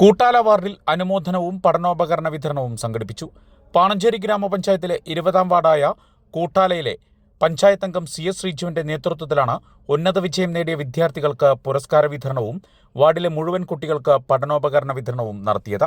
കൂട്ടാല വാർഡിൽ അനുമോദനവും പഠനോപകരണ വിതരണവും സംഘടിപ്പിച്ചു. പാണഞ്ചേരി ഗ്രാമപഞ്ചായത്തിലെ ഇരുപതാം വാർഡായ കൂട്ടാലയിലെ പഞ്ചായത്ത് അംഗം സി എസ് ശ്രീജുവിന്റെ നേതൃത്വത്തിലാണ് ഉന്നത വിജയം നേടിയ വിദ്യാർത്ഥികൾക്ക് പുരസ്കാര വിതരണവും വാർഡിലെ മുഴുവൻ കുട്ടികൾക്ക് പഠനോപകരണ വിതരണവും നടത്തിയത്.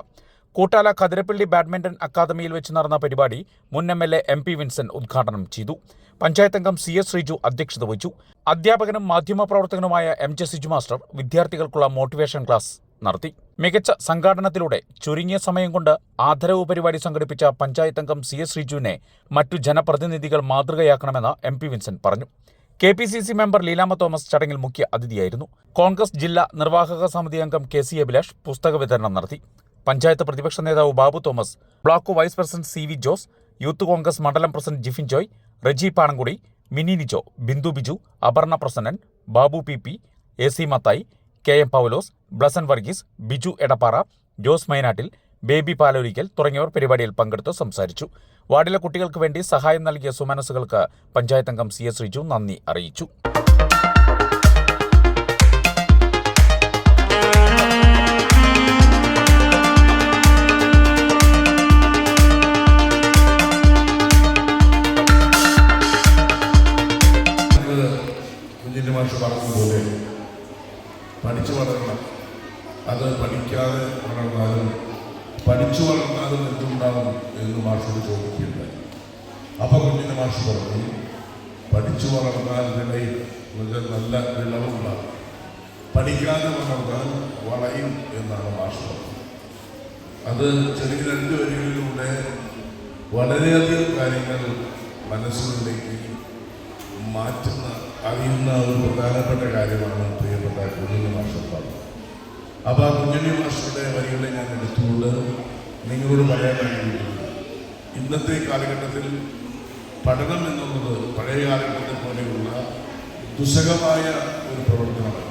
കൂട്ടാല കതിരപ്പള്ളി ബാഡ്മിന്റൺ അക്കാദമിയിൽ വെച്ച് നടന്ന പരിപാടി മുൻ M L A M P Vincent ഉദ്ഘാടനം ചെയ്തു. പഞ്ചായത്ത് അംഗം സി എസ് ശ്രീജു അധ്യക്ഷത വഹിച്ചു. അധ്യാപകനും മാധ്യമപ്രവർത്തകനുമായ എം ജെ സിജു മാസ്റ്റർ വിദ്യാർത്ഥികൾക്കുള്ള മോട്ടിവേഷൻ ക്ലാസ് നടത്തി. മികച്ച സംഘാടനത്തിലൂടെ ചുരുങ്ങിയ സമയം കൊണ്ട് ആദരവ് പരിപാടി സംഘടിപ്പിച്ച പഞ്ചായത്ത് അംഗം സി എസ് ശ്രീജുവിനെ മറ്റു ജനപ്രതിനിധികൾ മാതൃകയാക്കണമെന്ന് എം പി വിൻസെന്റ് പറഞ്ഞു. K P C C member Leelamma Thomas ചടങ്ങിൽ മുഖ്യ അതിഥിയായിരുന്നു. കോൺഗ്രസ് ജില്ലാ നിർവാഹക സമിതി അംഗം കെ സി അഭിലാഷ് പുസ്തക വിതരണം നടത്തി. പഞ്ചായത്ത് പ്രതിപക്ഷ നേതാവ് Babu Thomas block vice president C V Jose youth Congress മണ്ഡലം president Jifin Joy Reji Panankudi Mini Nijo Bindu Biju Aparna Prasannan Babu P P A C Mathai K M Paulose Blesson Varghese Biju Edappara Jose Mainattil Baby Palorikkal തുടങ്ങിയവർ പരിപാടിയിൽ പങ്കെടുത്ത് സംസാരിച്ചു. വാർഡിലെ കുട്ടികൾക്ക് വേണ്ടി സഹായം നൽകിയ സുമനസുകൾക്ക് പഞ്ചായത്ത് അംഗം സി എസ് റിജു നന്ദി അറിയിച്ചു. കുഞ്ഞിന്റെ മാഷ് പറഞ്ഞതുപോലെ പഠിച്ചു വളരണം. അത് പഠിക്കാതെ വളർന്നാലും പഠിച്ചു വളർന്നാലും എന്തുണ്ടാവും എന്ന് മാഷോട് ചോദിക്കുകയുണ്ടായി. അപ്പോൾ കുഞ്ഞിന് മാഷ് പറഞ്ഞു പഠിച്ചു വളർന്നാൽ വിളയിൽ നല്ല വിളവുണ്ടാകും. പഠിക്കാതെ വളർന്നാൽ വളയും എന്നാണ് മാഷ് പറഞ്ഞത്. അത് ചെറിയ രണ്ട് വരികളിലൂടെ വളരെയധികം കാര്യങ്ങൾ മനസ്സിലേക്ക് മാറ്റുന്ന അറിയുന്ന ഒരു പ്രധാനപ്പെട്ട കാര്യമാണ് പ്രിയപ്പെട്ട കുഞ്ഞുണ്ണി മാസ്റ്റർ പറഞ്ഞത് അപ്പോൾ ആ കുഞ്ഞുണ്ണി മാസ്റ്ററുടെ വരികളെ ഞാൻ എടുത്തുകൊണ്ട് നിങ്ങളോട് പറയാൻ കഴിയുന്നു ഇന്നത്തെ കാലഘട്ടത്തിൽ പഠനം എന്നുള്ളത് പഴയ കാലഘട്ടത്തെ പോലെയുള്ള ദുസ്സഹമായ ഒരു പ്രവർത്തനമല്ല